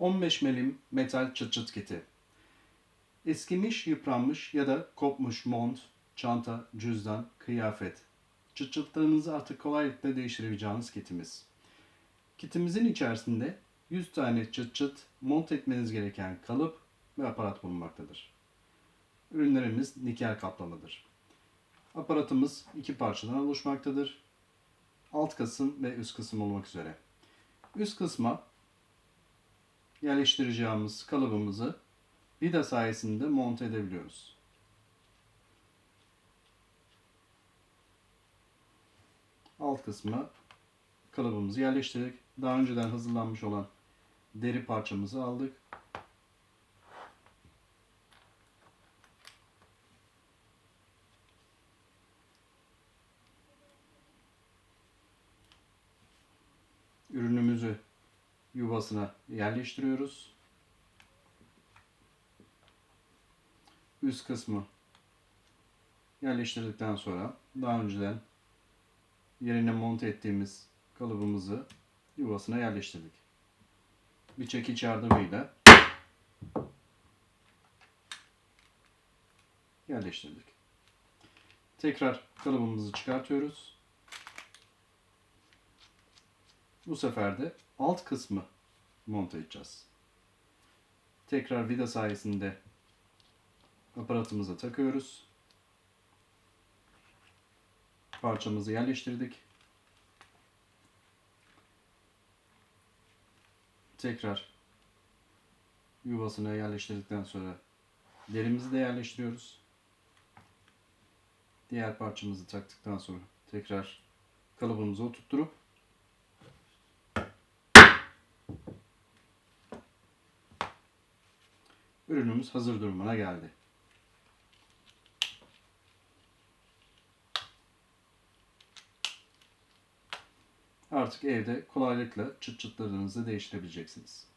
15 milim metal çıt çıt kiti. Eskimiş, yıpranmış ya da kopmuş mont, çanta, cüzdan, kıyafet. Çıt çıtlarınızı artık kolaylıkla değiştirebileceğiniz kitimiz. Kitimizin içerisinde 100 tane çıt çıt mont etmeniz gereken kalıp ve aparat bulunmaktadır. Ürünlerimiz nikel kaplamadır. Aparatımız iki parçadan oluşmaktadır. Alt kısım ve üst kısım olmak üzere. Üst kısma yerleştireceğimiz kalıbımızı vida sayesinde monte edebiliyoruz. Alt kısma kalıbımızı yerleştirdik. Daha önceden hazırlanmış olan deri parçamızı aldık. Ürünümüzü yuvasına yerleştiriyoruz. Üst kısmı yerleştirdikten sonra daha önceden yerine monte ettiğimiz kalıbımızı yuvasına yerleştirdik. Bir çekiç yardımıyla yerleştirdik. Tekrar kalıbımızı çıkartıyoruz. Bu sefer de alt kısmı monte edeceğiz. Tekrar vida sayesinde aparatımıza takıyoruz. Parçamızı yerleştirdik. Tekrar yuvasına yerleştirdikten sonra derimizi de yerleştiriyoruz. Diğer parçamızı taktıktan sonra tekrar kalıbımızı oturtturup ürünümüz hazır durumuna geldi. Artık evde kolaylıkla çıt çıtlarınızı değiştirebileceksiniz.